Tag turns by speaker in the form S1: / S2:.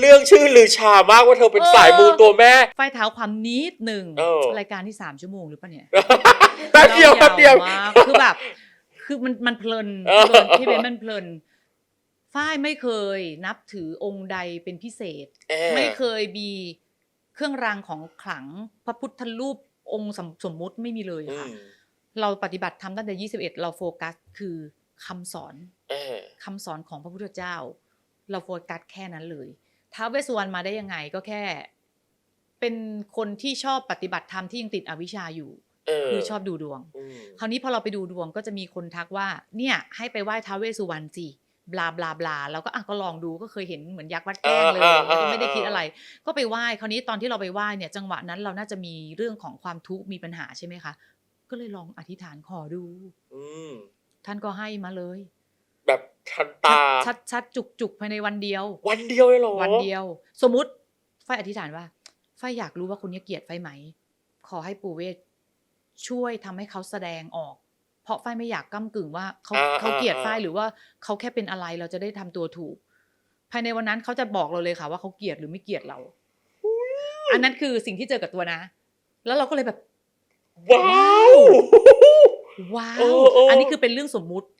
S1: เรื่องชื่อลือชามากว่าเธอเป็น
S2: เออ
S1: สายมูตัวแม่
S2: ไฟเท้าความนิดหนึ่ง
S1: เออ
S2: รายการที่สามชั่วโมงหรือเปล่าเนี่ย
S1: แป๊บเดียวแป๊บเดียว
S2: มากคือแบบ คือมันมันเพลิน
S1: เออ
S2: เพลินพี่เบนมันเพลินฝ้ายไม่เคยนับถือองค์ใดเป็นพิเศษ
S1: เออ
S2: ไม่เคยมีเครื่องรางของขลังพระพุทธรูปองค์สมสมมุติไม่มีเลย
S1: อื
S2: ค่ะ
S1: ม
S2: เราปฏิบัติทำตั้งแต่ 21 เราโฟกัสคือคำสอน
S1: เออ
S2: คำสอนของพระพุทธเจ้า เราโฟกัสแค่นั้นเลย ท้าวเวสสุวรรณมาได้ยังไงก็แค่ เป็นคนที่ชอบปฏิบัติธรรมที่ยังติดอวิชชาอยู่
S1: เออ
S2: คือชอบดูดวง
S1: อืม
S2: คราวนี้พอเราไปดูดวงก็จะมีคนทักว่า เนี่ยให้ไปไหว้ท้าวเวสสุวรรณสิบลาบลาบลาแล้วก็อะก็ลองดูก็เคยเห็นเหมือนยักษ์วัดแกล้งเลย
S1: อ่าอ่า
S2: แล้วก็ไม่ได้
S1: อ่า
S2: คิดอะไร ก็ไปไหว้คราวนี้ตอนที่เราไปไหว้เนี่ย จังหวะนั้นเราน่าจะมีเรื่องของความทุกข์มีปัญหาใช่ไหมคะ ก็เลยลองอธิษฐานขอดู
S1: อืม
S2: ท่านก็ให้มาเลย
S1: แบบ ทันตา
S2: ชัดชัดจุกจุกๆภายในวันเดียว
S1: วันเดียวเลยเหรอ
S2: วันเดียว สมมุติไฟอธิษฐานว่า ไฟอยากรู้ว่าคนนี้เกลียดไฟไหม ขอให้ปู่เวทช่วยทำให้เขาแสดงออก เพราะไฟไม่อยากก้ากึ่งว่าเขา
S1: อ่า
S2: เขาเกลียด
S1: อ่า
S2: ไฟหรือว่าเขาแค่เป็นอะไรเราจะได้ทำตัวถูก ภายในวันนั้นเขาจะบอกเราเลยค่ะว่าเขาเกลียดหรือไม่เกลียดเรา อันนั้นคือสิ่งที่เจอกับตัวนะ แล้วเราก็เลยแบบ
S1: ว้าว
S2: ว้า
S1: เอ
S2: ว
S1: อเอออั
S2: อันนี้คือเป็นเรื่องสมมุติ